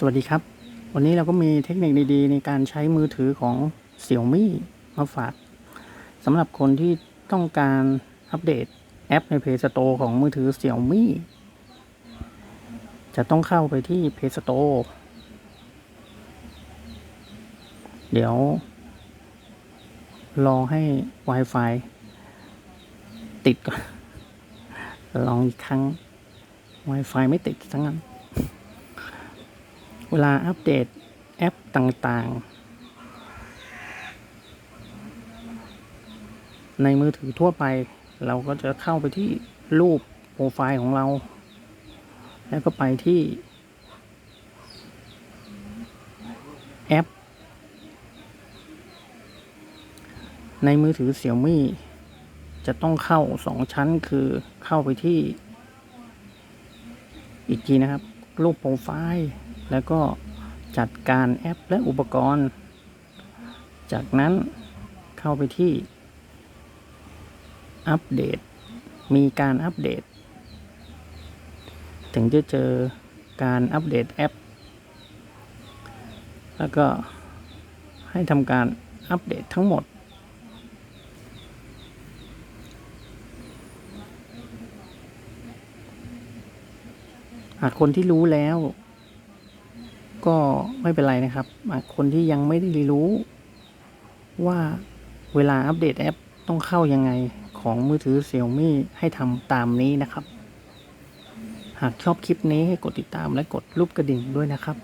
สวัสดีครับ วันนี้เราก็มีเทคนิคดีๆ ในการใช้มือถือของ Xiaomi มาฝากสำหรับคนที่ต้องการอัปเดตแอปใน Play Store ของมือถือ Xiaomi จะต้องเข้าไปที่ Play Store เดี๋ยว รอให้ Wi-Fi ติดก่อน ลองอีกครั้ง Wi-Fi ไม่ติดทั้งนั้น เวลาอัปเดตแอปต่างๆ ในมือถือทั่วไป เราก็จะเข้าไปที่รูปโปรไฟล์ของเรา แล้วก็ไปที่ แอป ในมือถือ Xiaomi จะต้องเข้าสองชั้นคือเข้าไปที่ อีกทีนะครับ รูปโปรไฟล์ แล้วก็จัดการแอปและอุปกรณ์ จากนั้นเข้าไปที่ อัปเดต มีการอัปเดต ถึงจะเจอการอัปเดตแอป แล้วก็ให้ทำการอัปเดตทั้งหมด หากคนที่รู้แล้ว ก็ไม่เป็นไรนะครับหากคนที่ยังไม่ได้รู้ ว่าเวลาอัปเดตแอปต้องเข้ายังไงของมือถือ Xiaomi ให้ทำตามนี้นะครับ หากชอบคลิปนี้ให้กดติดตามและกดรูปกระดิ่งด้วยนะครับ